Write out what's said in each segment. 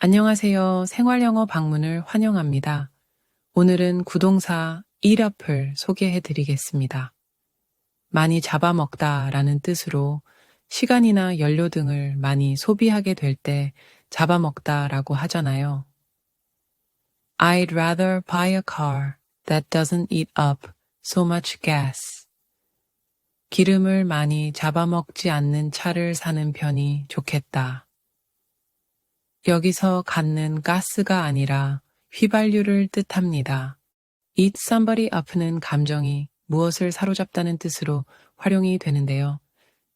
안녕하세요. 생활영어 방문을 환영합니다. 오늘은 구동사 up을 소개해 드리겠습니다. 많이 잡아먹다 라는 뜻으로 시간이나 연료 등을 많이 소비하게 될 때 잡아먹다 라고 하잖아요. I'd rather buy a car that doesn't eat up so much gas. 기름을 많이 잡아먹지 않는 차를 사는 편이 좋겠다. 여기서 갖는 가스가 아니라 휘발유를 뜻합니다. eat somebody up는 감정이 무엇을 사로잡다는 뜻으로 활용이 되는데요.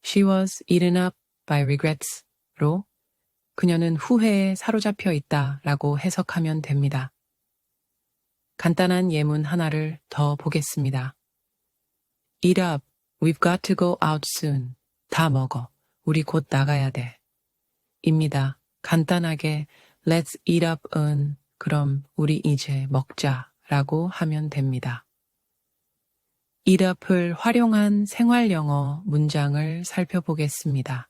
She was eaten up by regrets로 그녀는 후회에 사로잡혀 있다 라고 해석하면 됩니다. 간단한 예문 하나를 더 보겠습니다. Eat up. We've got to go out soon. 다 먹어. 우리 곧 나가야 돼. 입니다. 간단하게 Let's eat up은 그럼 우리 이제 먹자 라고 하면 됩니다. eat up을 활용한 생활 영어 문장을 살펴보겠습니다.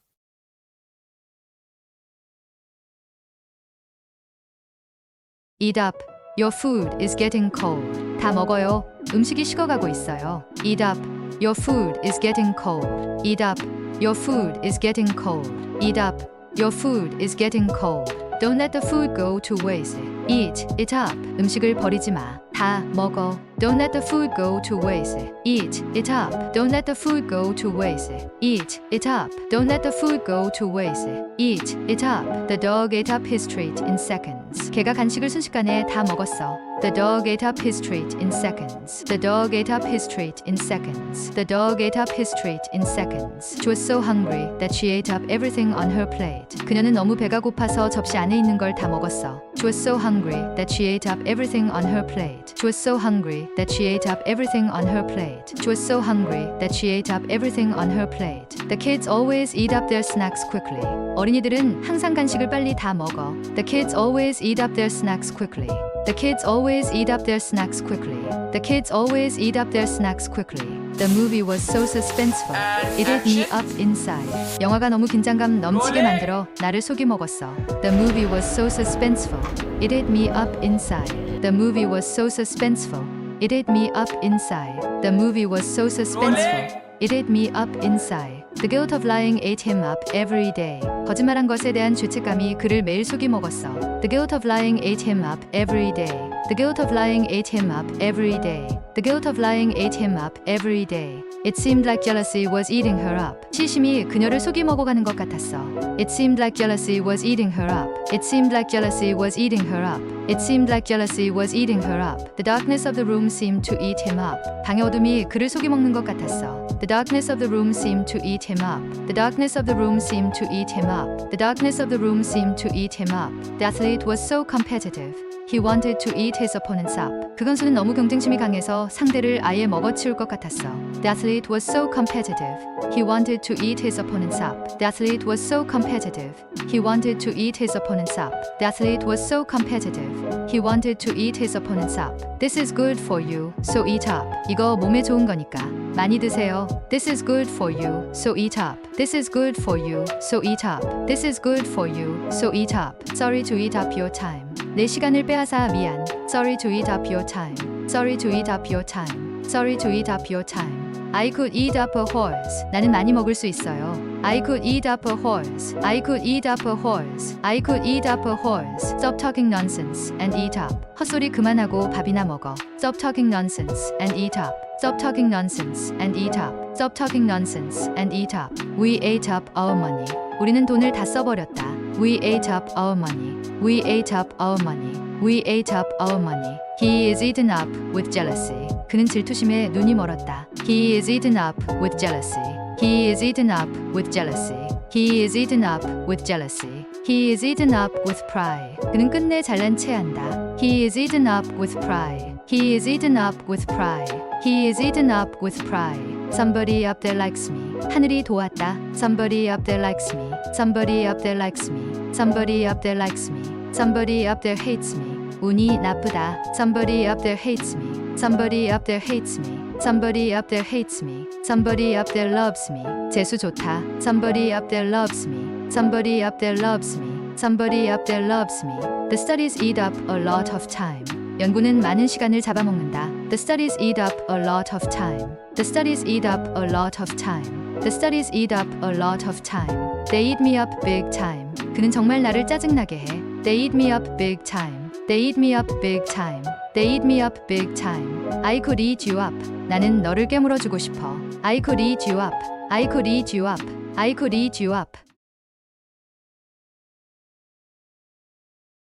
Eat up. Your food is getting cold. 다 먹어요. 음식이 식어가고 있어요. Eat up. Your food is getting cold. Eat up. Your food is getting cold. Eat up. Your food is getting cold. Don't let the food go to waste. Eat it up. 음식을 버리지 마. 다 먹어. Don't let the food go to waste. Eat it up. Don't let the food go to waste. Eat it up. Don't let the food go to waste. Eat it up. The dog ate up his treat in seconds. 개가 간식을 순식간에 다 먹었어. The dog ate up his treat in seconds. The dog ate up his treat in seconds. The dog ate up his treat in seconds. She was so hungry that she ate up everything on her plate. 그녀는 너무 배가 고파서 접시 안에 있는 걸 다 먹었어. She was so hungry that she ate up everything on her plate. She was so hungry that she ate up everything on her plate. She was so hungry that she ate up everything on her plate. The kids always eat up their snacks quickly. 어린이들은 항상 간식을 빨리 다 먹어. The kids always eat up their snacks quickly. The kids always eat up their snacks quickly. The kids always eat up their snacks quickly. The movie was so suspenseful. It ate me up inside. 영화가 너무 긴장감 넘치게 만들어 나를 속이 먹었어. The movie was so suspenseful. It ate me up inside. The movie was so suspenseful. It ate me up inside. The movie was so suspenseful. It ate me up inside. The guilt of lying ate him up every day. 거짓말한 것에 대한 죄책감이 그를 매일 속이 먹었어. The guilt of lying ate him up every day. The guilt of lying ate him up every day. The guilt of lying ate him up every day. It seemed like jealousy was eating her up. 시심이 그녀를 속이 먹어가는 것 같았어. It seemed like jealousy was eating her up. It seemed like jealousy was eating her up. It seemed like jealousy was eating her up. The darkness of the room seemed to eat him up. 방의 어둠이 그를 속이 먹는 것 같았어. The darkness of the room seemed to eat him up. The darkness of the room seemed to eat him up. The darkness of the room seemed to eat him up. The athlete was so competitive. He wanted to eat his opponents up. 그 선수는 너무 경쟁심이 강해서 상대를 아예 먹어치울 것 같았어. The athlete was so competitive. He wanted to eat his opponents up. The athlete was so competitive. He wanted to eat his opponents up. The athlete was so competitive. He wanted to eat his opponents up. This is good for you, so eat up. 이거 몸에 좋은 거니까 많이 드세요. This is good for you, so eat up. This is good for you, so eat up. This is good for you, so eat up. Sorry to eat up your time. 내 시간을 빼앗아 미안. Sorry to eat up your time. Sorry to eat up your time. Sorry to eat up your time. I could eat up a horse. 나는 많이 먹을 수 있어요. I could eat up a horse. I could eat up a horse. I could eat up a horse. Stop talking nonsense and eat up. 헛소리 그만하고 밥이나 먹어. Stop talking nonsense and eat up. Stop talking nonsense and eat up. Stop talking nonsense and eat up. We ate up our money. 우리는 돈을 다 써버렸다. We ate up our money. We ate up our money. We ate up our money. He is eaten up with jealousy. 그는 질투심에 눈이 멀었다. He is eaten up with jealousy. He is eaten up with jealousy. He is eaten up with jealousy. He is eaten up with pride. 그는 끝내 잘난 체한다. He is eaten up with pride. He is eaten up with pride. He is eaten up with pride. Somebody up there likes me. 하늘이 도왔다. Somebody up there likes me. Somebody up there likes me. Somebody up there likes me. Somebody up there hates me. 운이 나쁘다. Somebody up there hates me. Somebody up there hates me. Somebody up there hates me. Somebody up there loves me. 재수 좋다. Somebody up there loves me. Somebody up there loves me. Somebody up there loves me. The studies eat up a lot of time. 연구는 많은 시간을 잡아먹는다. The studies eat up a lot of time. The studies eat up a lot of time. The studies eat up a lot of time. They eat me up big time. 그는 정말 나를 짜증나게 해. They eat me up big time. They eat me up big time. They eat me up big time. I could eat you up. 나는 너를 깨물어 주고 싶어. I could eat you up. I could eat you up. I could eat you up.